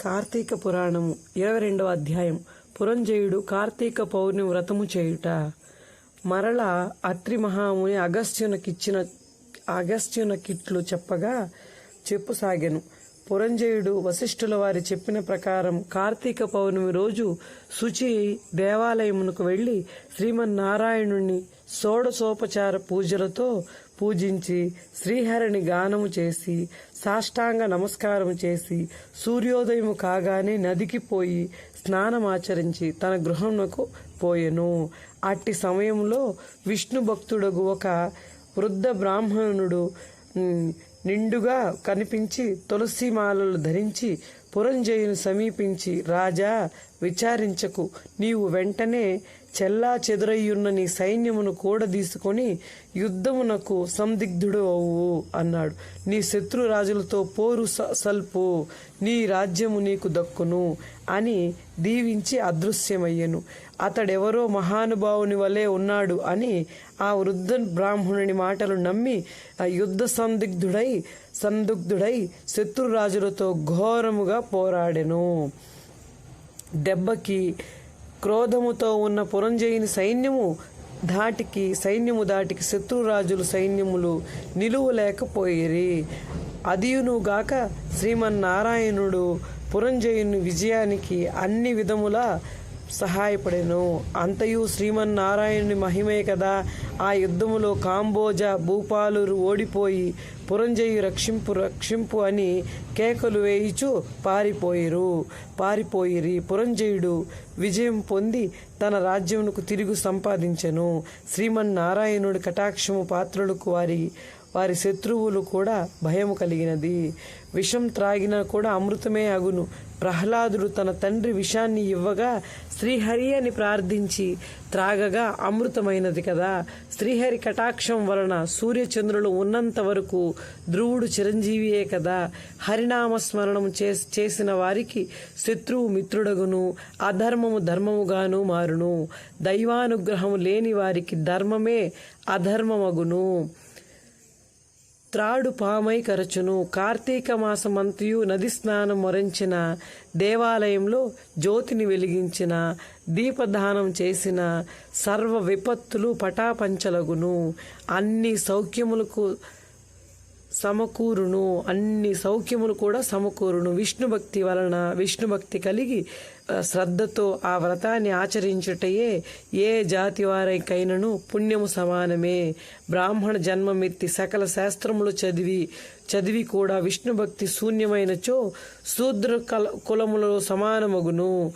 కార్తీక పురాణము ఇరవై రెండవ అధ్యాయం. పురంజయుడు కార్తీక పౌర్ణమి వ్రతము చేయుట. మరల అత్రి మహాముని అగస్త్యునకిచ్చిన అగస్త్యునకిట్లు చెప్పగా చెప్పుసాగెను. పురంజయుడు వశిష్ఠుల వారి చెప్పిన ప్రకారం కార్తీక పౌర్ణమి రోజు శుచి దేవాలయమునకు వెళ్ళి శ్రీమన్నారాయణుణ్ణి షోడశోపచార పూజలతో పూజించి శ్రీహరిని గానము చేసి సాష్టాంగ నమస్కారం చేసి సూర్యోదయము కాగానే నదికి పోయి స్నానమాచరించి తన గృహమునకు పోయెను. అట్టి సమయంలో విష్ణు భక్తుడగు ఒక వృద్ధ బ్రాహ్మణుడు నిండుగా కనిపించి తులసి మాలలు ధరించి పురంజయుని సమీపించి రాజా విచారించకు. నీవు వెంటనే చెల్లా చెదురయ్యున్న నీ సైన్యమును కూడా తీసుకొని యుద్ధమునకు సందిగ్ధుడు అవు అన్నాడు. నీ శత్రు రాజులతో పోరు స- సల్పు నీ రాజ్యము నీకు దక్కును అని దీవించి అదృశ్యమయ్యను. అతడెవరో మహానుభావుని వలె ఉన్నాడు అని ఆ వృద్ధ బ్రాహ్మణుని మాటలు నమ్మి ఆ యుద్ధ సందిగ్ధుడై సందిగ్ధుడై శత్రురాజులతో ఘోరముగా పోరాడెను. దెబ్బకి క్రోధముతో ఉన్న పురంజయుని సైన్యము ధాటికి సైన్యము దాటికి శత్రురాజులు సైన్యములు నిలువలేకపోయిరి. అదియునుగాక శ్రీమన్నారాయణుడు పురంజయుని విజయానికి అన్ని విధములా సహాయపడెను. అంతయు శ్రీమన్నారాయణుని మహిమే కదా. ఆ యుద్ధములో కాంబోజ భూపాలురు ఓడిపోయి పురంజయు రక్షింపు రక్షింపు అని కేకలు వేయిచు పారిపోయిరు. పారిపోయిరి పురంజయుడు విజయం పొంది తన రాజ్యమునకు తిరిగి సంపాదించెను. శ్రీమన్నారాయణుడి కటాక్షము పాత్రులకు వారి వారి శత్రువులు కూడా భయము కలిగినది. విషం త్రాగినా కూడా అమృతమే అగును. ప్రహ్లాదుడు తన తండ్రి విషాన్ని ఇవ్వగా శ్రీహరి అని ప్రార్థించి త్రాగగా అమృతమైనది కదా. శ్రీహరి కటాక్షం వలన సూర్యచంద్రులు ఉన్నంత వరకు ధ్రువుడు చిరంజీవియే కదా. హరినామస్మరణం చే చేస్- చేసిన వారికి శత్రువు మిత్రుడగును. అధర్మము ధర్మముగాను మారును. దైవానుగ్రహము లేని వారికి ధర్మమే అధర్మమగును. త్రాడు పామై కరచును. కార్తీక మాసమంతయు నది స్నానం మొరించిన దేవాలయంలో జ్యోతిని వెలిగించిన దీపదానం చేసిన సర్వ విపత్తులు పటాపంచలగును. అన్ని సౌఖ్యములకు సమకూరును అన్ని సౌఖ్యములు కూడా సమకూరును. విష్ణు భక్తి వలన విష్ణు భక్తి కలిగి శ్రద్ధతో ఆ వ్రతాన్ని ఆచరించుటయే ఏ జాతి వారైకైనను పుణ్యము సమానమే. బ్రాహ్మణ జన్మమెత్తి సకల శాస్త్రములు చదివి చదివి కూడా విష్ణు భక్తి శూన్యమైనచో శూద్ర కల కులములలో సమానమగును.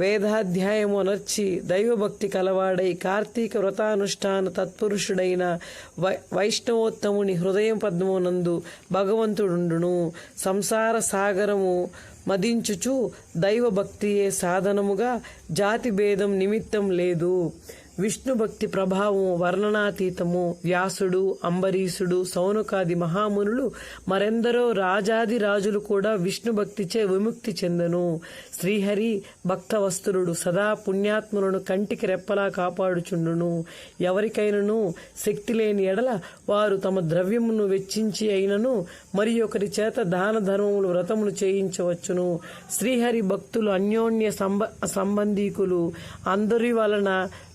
వేదాధ్యాయము అనర్చి దైవభక్తి కలవాడై కార్తీక వ్రతానుష్ఠాన తత్పురుషుడైన వై వైష్ణవోత్తముని హృదయం పద్మమునందు భగవంతుడుండును. సంసార సాగరము మదించుచు దైవభక్తియే సాధనముగా జాతి భేదం నిమిత్తం లేదు. విష్ణు భక్తి ప్రభావం వర్ణనాతీతము వ్యాసుడు అంబరీషుడు సౌనకాది మహామునులు మరెందరో రాజాది రాజులు కూడా విష్ణు భక్తిచే విముక్తి చెందను. శ్రీహరి భక్తవస్తురుడు సదా పుణ్యాత్ములను కంటికి రెప్పలా కాపాడుచుండును. ఎవరికైనను శక్తి లేని ఎడల వారు తమ ద్రవ్యమును వెచ్చించి అయినను మరి ఒకరి చేత దాన ధర్మములు వ్రతములు చేయించవచ్చును. శ్రీహరి భక్తులు అన్యోన్య సంబ సంబంధీకులు. అందరి వలన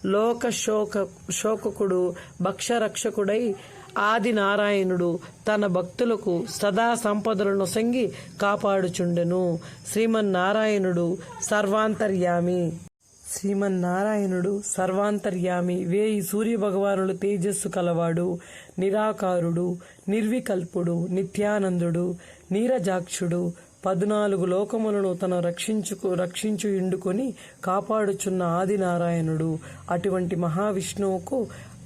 లోక శోక శోకకుడు భక్షరక్షకుడై ఆది నారాయణుడు తన భక్తులకు సదా సంపదలను సంగి కాపాడుచుండెను. శ్రీమన్నారాయణుడు సర్వాంతర్యామి. శ్రీమన్నారాయణుడు సర్వాంతర్యామి. వేయి సూర్యభగవానుడు తేజస్సు కలవాడు నిరాకారుడు నిర్వికల్పుడు నిత్యానందుడు నీరజాక్షుడు పద్నాలుగు లోకములను తన రక్షించుకు రక్షించు ఇండుకొని కాపాడుచున్న ఆదినారాయణుడు. అటువంటి మహావిష్ణువుకు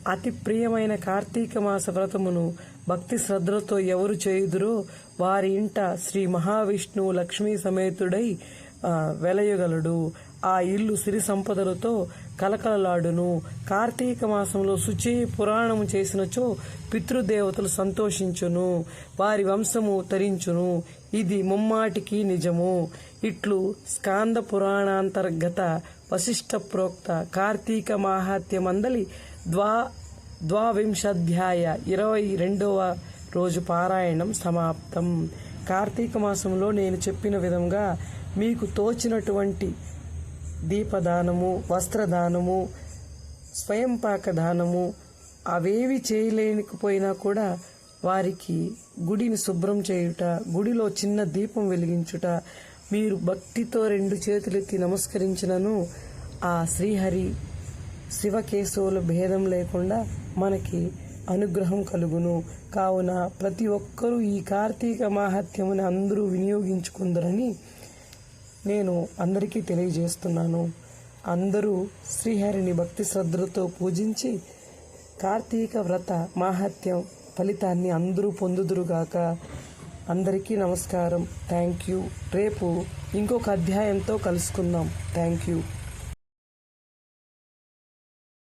అతి ప్రియమైన కార్తీక మాస వ్రతమును భక్తి శ్రద్ధలతో ఎవరు చేయుదురో వారి ఇంట శ్రీ మహావిష్ణువు లక్ష్మీ సమేతుడై వెలయగలడు. ఆ ఇల్లు సిరి సంపదలతో కలకలలాడును. కార్తీక మాసంలో శుచి పురాణము చేసినచో పితృదేవతలు సంతోషించును. వారి వంశము తరించును. ఇది ముమ్మాటికి నిజము. ఇట్లు స్కాంద పురాణాంతర్గత వశిష్ట ప్రోక్త కార్తీక మాహాత్యమందలి ద్వా ద్వావింశాధ్యాయ ఇరవై రెండవ రోజు పారాయణం సమాప్తం. కార్తీక మాసంలో నేను చెప్పిన విధంగా మీకు తోచినటువంటి దీపదానము వస్త్రదానము స్వయంపాక దానము అవేవి చేయలేకపోయినా కూడా వారికి గుడిని శుభ్రం చేయుట గుడిలో చిన్న దీపం వెలిగించుట మీరు భక్తితో రెండు చేతులెత్తి నమస్కరించినను ఆ శ్రీహరి శివకేశవుల భేదం లేకుండా మనకి అనుగ్రహం కలుగును. కావున ప్రతి ఒక్కరూ ఈ కార్తీక మాహత్యముని అందరూ వినియోగించుకుందరని నేను అందరికీ తెలియజేస్తున్నాను. అందరూ శ్రీహరిని భక్తి శ్రద్ధలతో పూజించి కార్తీక వ్రత మాహత్యం ఫలితాన్ని అందరూ పొందుదురుగాక. అందరికీ నమస్కారం. Thank you. రేపు ఇంకొక అధ్యాయంతో కలుసుకుందాం. Thank you.